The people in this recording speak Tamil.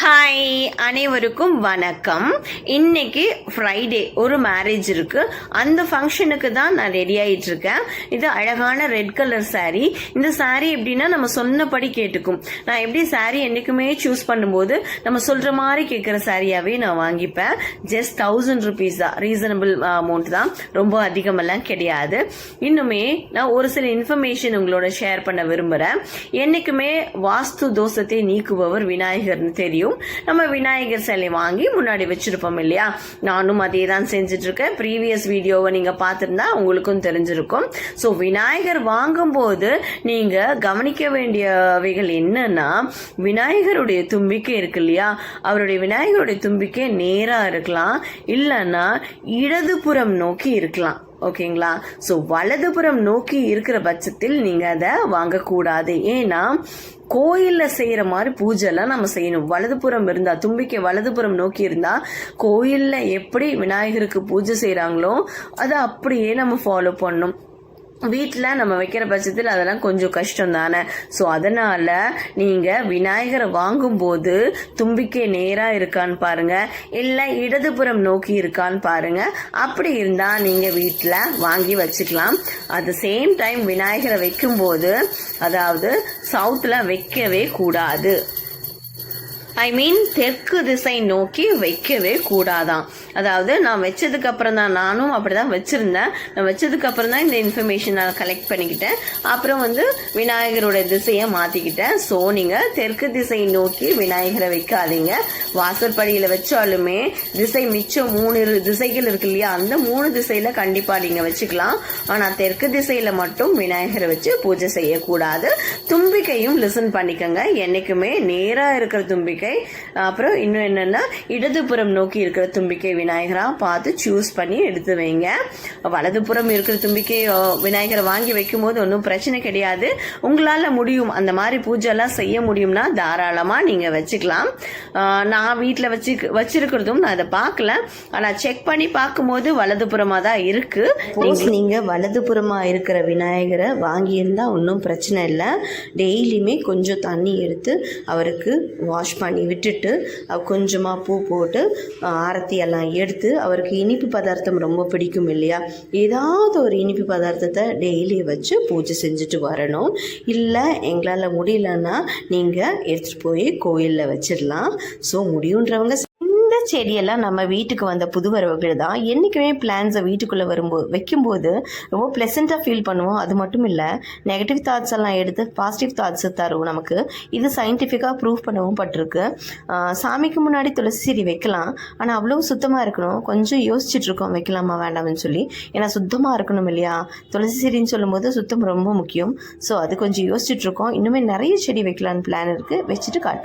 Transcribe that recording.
ஹாய் அனைவருக்கும் வணக்கம். இன்னைக்கு ஃப்ரைடே ஒரு மேரேஜ் இருக்கு. அந்த ஃபங்க்ஷனுக்கு தான் நான் ரெடி ஆயிட்டு இருக்கேன். இது அழகான ரெட் கலர் saree. இந்த saree எப்படின்னா நம்ம சொன்னபடி கேட்டுக்கும். நான் எப்படி saree என்னைக்குமே சூஸ் பண்ணும்போது நம்ம சொல்ற மாதிரி கேட்குற சாரியாவே நான் வாங்கிப்பேன். ஜஸ்ட் தௌசண்ட் ருபீஸ் தான். ரீசனபிள் அமௌண்ட் தான். ரொம்ப அதிகமெல்லாம் கிடையாது. இன்னுமே நான் ஒரு சில இன்ஃபர்மேஷன் உங்களோட ஷேர் பண்ண விரும்புகிறேன் என்னைக்குமே வாஸ்து தோஷத்தை நீக்குபவர் விநாயகர்னு தெரியும். நம்ம விநாயகர் சிலை வாங்கி முன்னாடி வச்சிருப்போம் இல்லையா? நானும் அதே தான் செஞ்சுட்டு இருக்கேன் ப்ரீவியஸ் வீடியோவை நீங்க பார்த்துருந்தா உங்களுக்கும் தெரிஞ்சிருக்கும். ஸோ விநாயகர் வாங்கும்போது நீங்க கவனிக்க வேண்டியவைகள் என்னன்னா விநாயகருடைய தும்பிக்கை இருக்கு இல்லையா? அவருடைய விநாயகருடைய தும்பிக்கை நேராக இருக்கலாம் இல்லைன்னா இடதுபுறம் நோக்கி இருக்கலாம். ஓகேங்களா? ஸோ வலதுபுறம் நோக்கி இருக்கிற பட்சத்தில் நீங்கள் அதை வாங்கக்கூடாது. ஏன்னா கோயிலில் செய்கிற மாதிரி பூஜைலாம் நம்ம செய்யணும். வலதுபுறம் இருந்தால் தும்பிக்கை வலதுபுறம் நோக்கி இருந்தால் கோயிலில் எப்படி விநாயகருக்கு பூஜை செய்கிறாங்களோ அதை அப்படியே நம்ம ஃபாலோ பண்ணணும். வீட்டில் நம்ம வைக்கிற பட்சத்தில் அதெல்லாம் கொஞ்சம் கஷ்டம் தானே ஸோ அதனால் நீங்கள் விநாயகரை வாங்கும்போது தும்பிக்கை நேராக இருக்கான்னு பாருங்கள் இல்லை இடதுபுறம் நோக்கி இருக்கான்னு பாருங்க. அப்படி இருந்தால் நீங்கள் வீட்டில் வாங்கி வச்சுக்கலாம். அட் த சேம் டைம் விநாயகரை வைக்கும்போது அதாவது சவுத்தில் வைக்கவே கூடாது. ஐ மீன் தெற்கு திசை நோக்கி வைக்கவே கூடாதான் அதாவது நான் வச்சதுக்கு அப்புறம் தான் நானும் அப்படிதான் வச்சிருந்தேன். நான் வச்சதுக்கு அப்புறம் தான் இந்த இன்ஃபர்மேஷன் நான் கலெக்ட் பண்ணிக்கிட்டேன். அப்புறம் வந்து விநாயகரோட திசையை மாத்திக்கிட்டேன். ஸோ நீங்க தெற்கு திசை நோக்கி விநாயகரை வைக்காதீங்க. வாசற்படியில வச்சாலுமே திசை மிச்சம் மூணு இரு- திசைகள் இருக்கு இல்லையா? அந்த மூணு திசையில கண்டிப்பா நீங்க வச்சுக்கலாம். ஆனா தெற்கு திசையில மட்டும் விநாயகரை வச்சு பூஜை செய்யக்கூடாது. தும்பிக்கையும் லிசன் பண்ணிக்கோங்க. என்னைக்குமே நேரா இருக்கிற தும்பிக்கை அப்புறம் இன்னும் என்னன்னா இடதுபுறம் நோக்கி இருக்கிற தும்பிக்கை விநாயகரா பார்த்து சூஸ் பண்ணி எடுத்து வைங்க. வலதுபுறம் இருக்கிற தும்பிக்கை விநாயகரை வாங்கி வைக்கும் போது ஒன்றும் பிரச்சனை கிடையாது. உங்களால முடியும். அந்த மாதிரி பூஜை எல்லாம் செய்ய முடியும்னா தாராளமா நீங்க வச்சுக்கலாம். நான் வீட்டில் வச்சு வச்சிருக்கிறதும் நான் அதை பார்க்கல. ஆனா செக் பண்ணி பார்க்கும்போது வலதுபுறமா தான் இருக்கு. சப்போஸ் நீங்கள் வலதுபுறமாக இருக்கிற விநாயகரை வாங்கியிருந்தா ஒன்றும் பிரச்சனை இல்லை. டெய்லியுமே கொஞ்சம் தண்ணி எடுத்து அவருக்கு வாஷ் பண்ணி விட்டுட்டு அவ கொஞ்சமாக பூ போட்டு ஆரத்தி எல்லாம் எடுத்து அவருக்கு இனிப்பு பதார்த்தம் ரொம்ப பிடிக்கும் இல்லையா? ஏதாவது ஒரு இனிப்பு பதார்த்தத்தை டெய்லி வச்சு பூஜை செஞ்சுட்டு வரணும். இல்லை எங்களால் முடியலன்னா நீங்கள் எடுத்துகிட்டு போய் கோயிலில் வச்சிடலாம். ஸோ முடியுன்றவங்க செடியெல்லாம் நம்ம வீட்டுக்கு வந்த புது வரவுகள் தான். என்றைக்குமே பிளான்ஸை வீட்டுக்குள்ளே வரும்போது வைக்கும்போது ரொம்ப ப்ளசண்ட்டாக ஃபீல் பண்ணுவோம். அது மட்டும் இல்லை நெகட்டிவ் தாட்ஸ் எல்லாம் எடுத்து பாசிட்டிவ் தாட்ஸை தரும் நமக்கு. இது சயின்டிஃபிக்காக ப்ரூவ் பண்ணவும் பட்டிருக்கு. சாமிக்கு முன்னாடி துளசி செடி வைக்கலாம். ஆனால் அவ்வளோ சுத்தமாக இருக்கணும். கொஞ்சம் யோசிச்சுட்டு இருக்கோம் வைக்கலாமா வேண்டாம்னு சொல்லி. ஏன்னா சுத்தமாக இருக்கணும் இல்லையா? துளசி செடின்னு சொல்லும்போது சுத்தம் ரொம்ப முக்கியம். ஸோ அது கொஞ்சம் யோசிச்சுட்டு இருக்கோம். இன்னுமே நிறைய செடி வைக்கலான்னு பிளான் இருக்குது வச்சுட்டு காட்டுறேன்